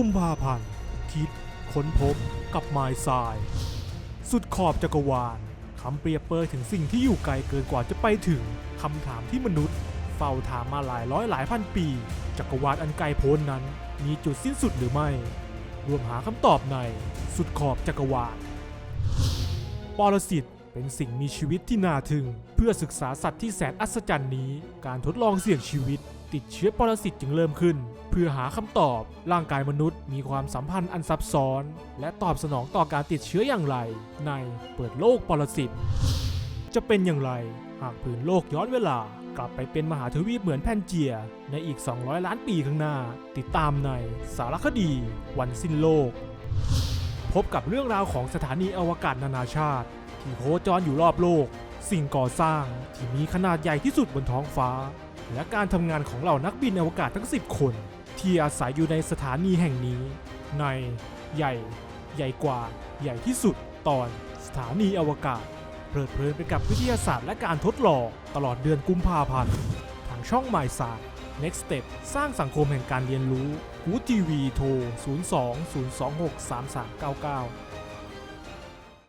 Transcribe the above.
กุมภาพันธ์ คิด ค้นพบกับไมล์ทราย สุดขอบจักรวาลคำเปรียบเปรยถึงสิ่งที่อยู่ไกลเกินกว่าจะไปถึงคำถามที่มนุษย์ เฝ้าถามมาหลายร้อยหลายพันปี จักรวาลอันไกลโพ้นนั้น มีจุดสิ้นสุดหรือไม่ รวมหาคำตอบในสุดขอบจักรวาลปรสิตเป็นสิ่งมีชีวิตที่น่าทึ่ง เพื่อศึกษาสัตว์ที่แสนอัศจรรย์นี้ การทดลองเสี่ยงชีวิตติดเชื้อปรสิตจึงเริ่มขึ้น เพื่อหาคำตอบ ร่างกายมนุษย์มีความสัมพันธ์อันซับซ้อน และตอบสนองต่อการติดเชื้ออย่างไร ในเปิดโลกปรสิต จะเป็นอย่างไร หากผืนโลกย้อนเวลากลับไปเป็นมหาทวีปเหมือนแพนเจีย ในอีก 200 ล้านปีข้างหน้า ติดตามในสารคดี วันสิ้นโลก พบกับเรื่องราวของสถานีอวกาศนานาชาติ ที่โคจรอยู่รอบโลก สิ่งก่อสร้างที่มีขนาดใหญ่ที่สุดบนท้องฟ้า และการทำงานของเหล่านักบินอวกาศทั้ง 10 คน ที่อาศัยอยู่ในสถานีแห่งนี้ ในใหญ่ ใหญ่กว่า ใหญ่ที่สุด ตอนสถานีอวกาศ เพลิดเพลินไปกับวิทยาศาสตร์และการทดลองตลอดเดือนกุมภาพันธ์ ทางช่อง m y s a Next Step สร้างสังคมแห่งการเรียนรู้กูทีวีโทร 02 026 3399